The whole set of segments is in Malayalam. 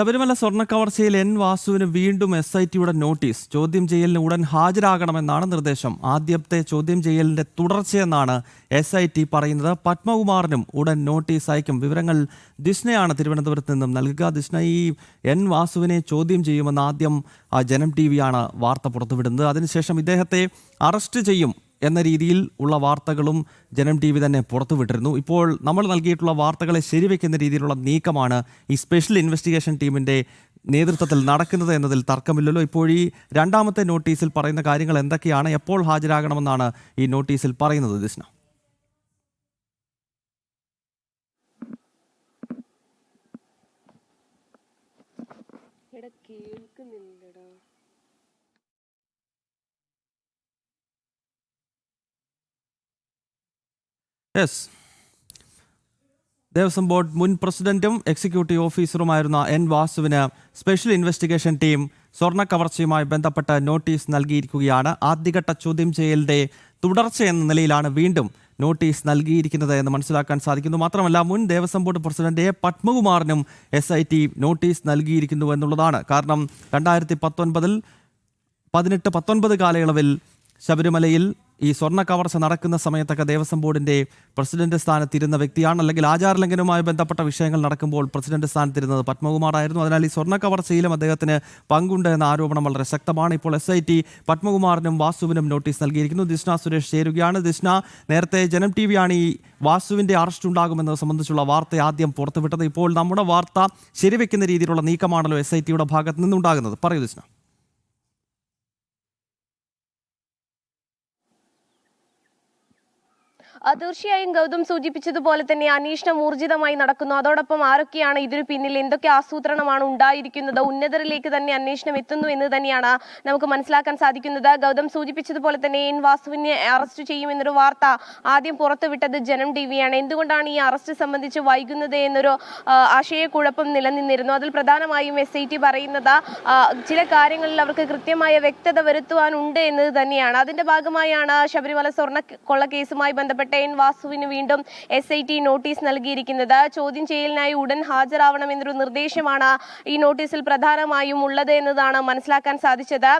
ശബരിമല സ്വർണ കവർച്ചയിൽ എൻ വാസുവിന് വീണ്ടും എസ് ഐ ടിയുടെ നോട്ടീസ്. ചോദ്യം ചെയ്യലിന് ഉടൻ ഹാജരാകണമെന്നാണ് നിർദ്ദേശം. ആദ്യത്തെ ചോദ്യം ചെയ്യലിന്റെ തുടർച്ചയെന്നാണ് എസ് ഐ ടി പറയുന്നത്. പത്മകുമാറിനും ഉടൻ നോട്ടീസ് അയക്കും. വിവരങ്ങൾ ദിഷ്ണയാണ് തിരുവനന്തപുരത്ത് നിന്നും നൽകുക. ദിഷ്ണ ഈ എൻ വാസുവിനെ ചോദ്യം ചെയ്യുമെന്ന് ആദ്യം ജനം ടി വിയാണ് വാർത്ത പുറത്തുവിടുന്നത്. അതിനുശേഷം ഇദ്ദേഹത്തെ അറസ്റ്റ് ചെയ്യും. എന്ന രീതിയിൽ ഉള്ള വാർത്തകളും ജനം ടി വി തന്നെ പുറത്തുവിട്ടിരുന്നു ഇപ്പോൾ നമ്മൾ നൽകിയിട്ടുള്ള വാർത്തകളെ ശരിവെക്കുന്ന രീതിയിലുള്ള നീക്കമാണ് ഈ സ്പെഷ്യൽ ഇൻവെസ്റ്റിഗേഷൻ ടീമിന്റെ നേതൃത്വത്തിൽ നടക്കുന്നത് എന്നതിൽ തർക്കമില്ലല്ലോ. ഇപ്പോൾ ഈ രണ്ടാമത്തെ നോട്ടീസിൽ പറയുന്ന കാര്യങ്ങൾ എന്തൊക്കെയാണ്? എപ്പോൾ ഹാജരാകണമെന്നാണ് ഈ നോട്ടീസിൽ പറയുന്നത് ദിസ്ന? കേൾക്കുന്നില്ലടാ. യെസ് ദേവസ്വം ബോർഡ് മുൻ പ്രസിഡന്റും എക്സിക്യൂട്ടീവ് ഓഫീസറുമായിരുന്ന എൻ വാസുവിന് സ്പെഷ്യൽ ഇൻവെസ്റ്റിഗേഷൻ ടീം സ്വർണ കവർച്ചയുമായി ബന്ധപ്പെട്ട നോട്ടീസ് നൽകിയിരിക്കുകയാണ്. ആദ്യഘട്ട ചോദ്യം ചെയ്യലിന്റെ തുടർച്ചയെന്ന നിലയിലാണ് വീണ്ടും നോട്ടീസ് നൽകിയിരിക്കുന്നത് എന്ന് മനസ്സിലാക്കാൻ സാധിക്കുന്നു. മാത്രമല്ല മുൻ ദേവസ്വം ബോർഡ് പ്രസിഡന്റ് എ പത്മകുമാറിനും എസ് ഐ ടി നോട്ടീസ് നൽകിയിരിക്കുന്നു എന്നുള്ളതാണ്. കാരണം രണ്ടായിരത്തി പത്തൊൻപതിൽ പതിനെട്ട് പത്തൊൻപത് കാലയളവിൽ ശബരിമലയിൽ ഈ സ്വർണ കവർച്ച നടക്കുന്ന സമയത്തൊക്കെ ദേവസ്വം ബോർഡിന്റെ പ്രസിഡന്റ് സ്ഥാനത്തിരുന്ന വ്യക്തിയാണ്. അല്ലെങ്കിൽ ആചാരലംഘനവുമായി ബന്ധപ്പെട്ട വിഷയങ്ങൾ നടക്കുമ്പോൾ പ്രസിഡന്റ് സ്ഥാനത്തിരുന്നത് പത്മകുമാർ ആയിരുന്നു അതിനാൽ ഈ സ്വർണ കവർച്ചയിലും അദ്ദേഹത്തിന് പങ്കുണ്ട് എന്ന ആരോപണം വളരെ ശക്തമാണ്. ഇപ്പോൾ എസ് ഐ ടി പത്മകുമാറിനും വാസുവിനും നോട്ടീസ് നൽകിയിരിക്കുന്നു. ദിഷ്ണ സുരേഷ് ചേരുകയാണ്. ദിഷ്ണ നേരത്തെ ജനം ടി വിയാണ് ഈ വാസുവിന്റെ അറസ്റ്റ് ഉണ്ടാകുമെന്നത് സംബന്ധിച്ചുള്ള വാർത്ത ആദ്യം പുറത്തുവിട്ടത്. ഇപ്പോൾ നമ്മുടെ വാർത്ത ശരിവെക്കുന്ന രീതിയിലുള്ള നീക്കമാണല്ലോ എസ് ഐ ടിയുടെ ഭാഗത്ത് നിന്നുണ്ടാകുന്നത്. പറയൂ ദിഷ്ണ. തീർച്ചയായും ഗൗതം സൂചിപ്പിച്ചതുപോലെ തന്നെ അന്വേഷണം ഊർജിതമായി നടക്കുന്നു. അതോടൊപ്പം ആരൊക്കെയാണ് ഇതിനു പിന്നിൽ? എന്തൊക്കെ ആസൂത്രണമാണ് ഉണ്ടായിരിക്കുന്നത്? ഉന്നതരിലേക്ക് തന്നെ അന്വേഷണം എത്തുന്നു എന്ന് തന്നെയാണ് നമുക്ക് മനസ്സിലാക്കാൻ സാധിക്കുന്നത്. ഗൗതം സൂചിപ്പിച്ചതുപോലെ തന്നെ എൻ വാസുവിനെ അറസ്റ്റ് ചെയ്യുമെന്നൊരു വാർത്ത ആദ്യം പുറത്തുവിട്ടത് ജനം ടി വിയാണ് എന്തുകൊണ്ടാണ് ഈ അറസ്റ്റ് സംബന്ധിച്ച് വൈകുന്നത് എന്നൊരു ആശയക്കുഴപ്പം നിലനിന്നിരുന്നു. അതിൽ പ്രധാനമായും എസ് ഐ ടി പറയുന്നത് ചില കാര്യങ്ങളിൽ അവർക്ക് കൃത്യമായ വ്യക്തത വരുത്തുവാനുണ്ട് എന്നത് തന്നെയാണ്. അതിന്റെ ഭാഗമായാണ് ശബരിമല സ്വർണ കൊള്ള കേസുമായി ബന്ധപ്പെട്ട എൻ വാസുവിന് വീണ്ടും എസ് ഐ ടി നോട്ടീസ് നൽകിയിരിക്കുന്നത്. ചോദ്യം ചെയ്യലിനായി ഉടൻ ഹാജരാവണമെന്നൊരു നിർദ്ദേശമാണ് ഈ നോട്ടീസിൽ പ്രധാനമായും ഉള്ളത് എന്നതാണ് മനസ്സിലാക്കാൻ സാധിച്ചത്.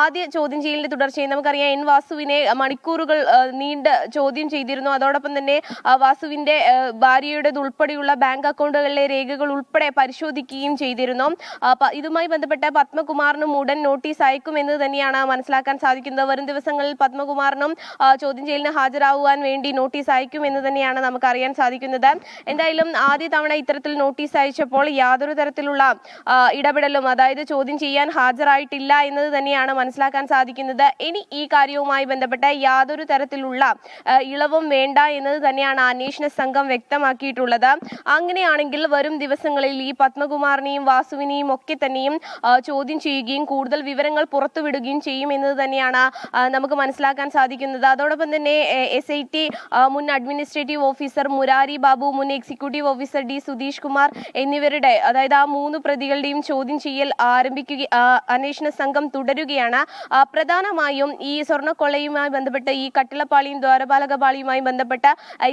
ആദ്യ ചോദ്യം ചെയ്യലിന്റെ തുടർച്ചയായി നമുക്കറിയാം എൻ വാസുവിനെ മണിക്കൂറുകൾ നീണ്ട ചോദ്യം ചെയ്തിരുന്നു. അതോടൊപ്പം തന്നെ വാസുവിന്റെ ഭാര്യയുടേത് ഉൾപ്പെടെയുള്ള ബാങ്ക് അക്കൗണ്ടുകളിലെ രേഖകൾ ഉൾപ്പെടെ പരിശോധിക്കുകയും ചെയ്തിരുന്നു. ഇതുമായി ബന്ധപ്പെട്ട് പത്മകുമാറിനും ഉടൻ നോട്ടീസ് അയക്കുമെന്ന് തന്നെയാണ് മനസ്സിലാക്കാൻ സാധിക്കുന്നത്. വരും ദിവസങ്ങളിൽ പത്മകുമാറിനും ചോദ്യം ചെയ്യലിന് ഹാജരാകുവാൻ വേണ്ടി നോട്ടീസ് അയക്കും എന്ന് തന്നെയാണ് നമുക്ക് അറിയാൻ സാധിക്കുന്നത്. എന്തായാലും ആദ്യ തവണ ഇത്തരത്തിൽ നോട്ടീസ് അയച്ചപ്പോൾ യാതൊരു തരത്തിലുള്ള ഇടപെടലും അതായത് ചോദ്യം ചെയ്യാൻ ഹാജരായിട്ടില്ല എന്നത് തന്നെയാണ് മനസ്സിലാക്കാൻ സാധിക്കുന്നത്. ഇനി ഈ കാര്യവുമായി ബന്ധപ്പെട്ട യാതൊരു തരത്തിലുള്ള ഇളവും വേണ്ട എന്നത് തന്നെയാണ് അന്വേഷണ സംഘം വ്യക്തമാക്കിയിട്ടുള്ളത്. അങ്ങനെയാണെങ്കിൽ വരും ദിവസങ്ങളിൽ ഈ പത്മകുമാറിനെയും വാസുവിനെയും ഒക്കെ തന്നെയും ചോദ്യം ചെയ്യുകയും കൂടുതൽ വിവരങ്ങൾ പുറത്തുവിടുകയും ചെയ്യും എന്നത് തന്നെയാണ് നമുക്ക് മനസ്സിലാക്കാൻ സാധിക്കുന്നത്. അതോടൊപ്പം തന്നെ എസ് ഐ ടി മുൻ അഡ്മിനിസ്ട്രേറ്റീവ് ഓഫീസർ മുരാരി ബാബു മുൻ executive officer D Sudheesh Kumar എന്നിവരുടെ അതായത് ആ മൂന്ന് പ്രതികളുടെയും ചോദ്യം ചെയ്യൽ ആരംഭിക്കുക അന്വേഷണ സംഘം തുടരുകയാണ്. പ്രധാനമായും ഈ സ്വർണക്കൊള്ളയുമായി ബന്ധപ്പെട്ട് ഈ കട്ടിളപ്പാളിയും ദ്വാരപാലകപാളിയുമായി ബന്ധപ്പെട്ട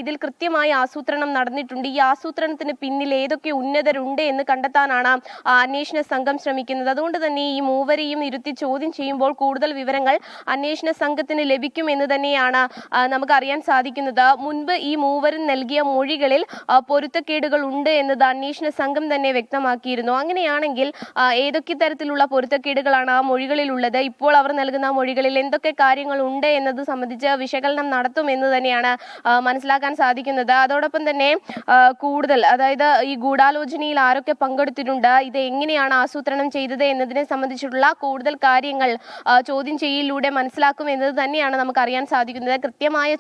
ഇതിൽ കൃത്യമായ ആസൂത്രണം നടന്നിട്ടുണ്ട്. ഈ ആസൂത്രണത്തിന് പിന്നിൽ ഏതൊക്കെ ഉന്നതരുണ്ട് എന്ന് കണ്ടെത്താനാണ് അന്വേഷണ സംഘം ശ്രമിക്കുന്നത്. അതുകൊണ്ട് തന്നെ ഈ മൂവരെയും ഇരുത്തി ചോദ്യം ചെയ്യുമ്പോൾ കൂടുതൽ വിവരങ്ങൾ അന്വേഷണ സംഘത്തിന് ലഭിക്കും എന്ന് തന്നെയാണ് ആ, നമുക്ക് അറിയാൻ സാധിക്കുന്നത് മുൻപ് ഈ മൂവരും നൽകിയ മൊഴികളിൽ പൊരുത്തക്കേടുകൾ ഉണ്ട് എന്നത് അന്വേഷണ സംഘം തന്നെ വ്യക്തമാക്കിയിരുന്നു. അങ്ങനെയാണെങ്കിൽ ഏതൊക്കെ തരത്തിലുള്ള പൊരുത്തക്കേടുകളാണ് ആ മൊഴികളിൽ ഉള്ളത്? ഇപ്പോൾ അവർ നൽകുന്ന മൊഴികളിൽ എന്തൊക്കെ കാര്യങ്ങൾ ഉണ്ട് എന്നത് സംബന്ധിച്ച് വിശകലനം നടത്തും എന്ന് തന്നെയാണ് മനസ്സിലാക്കാൻ സാധിക്കുന്നത്. അതോടൊപ്പം തന്നെ കൂടുതൽ അതായത് ഈ ഗൂഢാലോചനയിൽ ആരൊക്കെ പങ്കെടുത്തിട്ടുണ്ട് ഇത് എങ്ങനെയാണ് ആസൂത്രണം ചെയ്തത് എന്നതിനെ സംബന്ധിച്ചിട്ടുള്ള കൂടുതൽ കാര്യങ്ങൾ ചോദ്യം ചെയ്യലിലൂടെ മനസ്സിലാക്കും എന്നത് തന്നെയാണ് നമുക്ക് അറിയാൻ സാധിക്കുന്നത്. കൃത്യമായ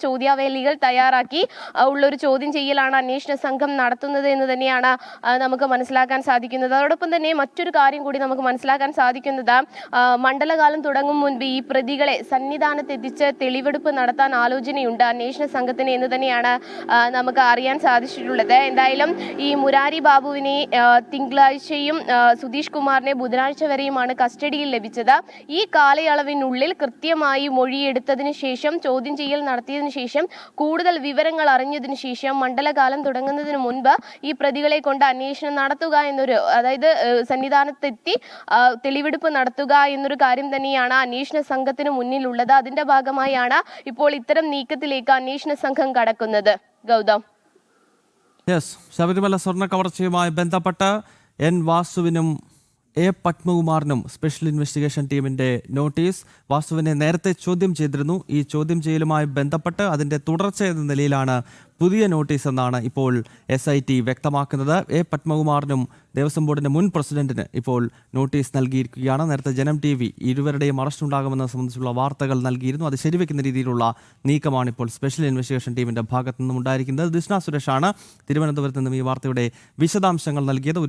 ചോദ്യാവലികൾ തയ്യാറാക്കി ഉള്ള ഉള്ളൊരു ചോദ്യം ചെയ്യലാണ് അന്വേഷണ സംഘം നടത്തുന്നത് എന്ന് തന്നെയാണ് നമുക്ക് മനസ്സിലാക്കാൻ സാധിക്കുന്നത്. അതോടൊപ്പം തന്നെ മറ്റൊരു കാര്യം കൂടി നമുക്ക് മനസ്സിലാക്കാൻ സാധിക്കുന്നത് മണ്ഡലകാലം തുടങ്ങും മുൻപ് ഈ പ്രതികളെ സന്നിധാനത്തെത്തിച്ച് തെളിവെടുപ്പ് നടത്താൻ ആലോചനയുണ്ട് അന്വേഷണ സംഘത്തിന് എന്ന് തന്നെയാണ് നമുക്ക് അറിയാൻ സാധിച്ചിട്ടുള്ളത്. എന്തായാലും ഈ മുരാരി ബാബുവിനെ തിങ്കളാഴ്ചയും സുധീഷ് കുമാറിനെ ബുധനാഴ്ച വരെയുമാണ് കസ്റ്റഡിയിൽ ലഭിച്ചത്. ഈ കാലയളവിനുള്ളിൽ കൃത്യമായി മൊഴിയെടുത്തതിന് ശേഷം ചോദ്യം ചെയ്യൽ നടത്തിയതിനു ശേഷം കൂടുതൽ വിവരങ്ങൾ അറിഞ്ഞതിനു ശേഷം മണ്ഡലകാലം തുടങ്ങുന്നതിന് മുൻപ് ഈ പ്രതികളെ കൊണ്ട് അന്വേഷണം നടത്തുക എന്നൊരു അതായത് സന്നിധാനത്തെത്തി തെളിവെടുപ്പ് നടത്തുക എന്നൊരു കാര്യം തന്നെയാണ് അന്വേഷണ സംഘത്തിന് മുന്നിലുള്ളത്. അതിന്റെ ഭാഗമായാണ് ഇപ്പോൾ ഇത്തരം നീക്കത്തിലേക്ക് അന്വേഷണ സംഘം കടക്കുന്നത്. ഗൗതം. ശബരിമല സ്വർണ കവർച്ചയുമായി ബന്ധപ്പെട്ട് എൻ വാസുവിനും എ പത്മകുമാറിനും സ്പെഷ്യൽ ഇൻവെസ്റ്റിഗേഷൻ ടീമിന്റെ നോട്ടീസ്. വാസുവിനെ നേരത്തെ ചോദ്യം ചെയ്തിരുന്നു. ഈ ചോദ്യം ചെയ്യലുമായി ബന്ധപ്പെട്ട് അതിന്റെ തുടർച്ച എന്ന നിലയിലാണ് പുതിയ നോട്ടീസ് എന്നാണ് ഇപ്പോൾ എസ് ഐ ടി വ്യക്തമാക്കുന്നത്. എ പത്മകുമാറിനും ദേവസ്വം ബോർഡിന്റെ മുൻ പ്രസിഡന്റിന് ഇപ്പോൾ നോട്ടീസ് നൽകിയിരിക്കുകയാണ്. നേരത്തെ ജനം ടി വി ഇരുവരുടെയും അറസ്റ്റ് ഉണ്ടാകുമെന്നത് സംബന്ധിച്ചുള്ള വാർത്തകൾ നൽകിയിരുന്നു. അത് ശരിവെക്കുന്ന രീതിയിലുള്ള നീക്കമാണ് ഇപ്പോൾ സ്പെഷ്യൽ ഇൻവെസ്റ്റിഗേഷൻ ടീമിന്റെ ഭാഗത്തു നിന്നും ഉണ്ടായിരിക്കുന്നത് ദിഷ്ണ സുരേഷാണ് തിരുവനന്തപുരത്ത് നിന്നും ഈ വാർത്തയുടെ വിശദാംശങ്ങൾ നൽകിയത്.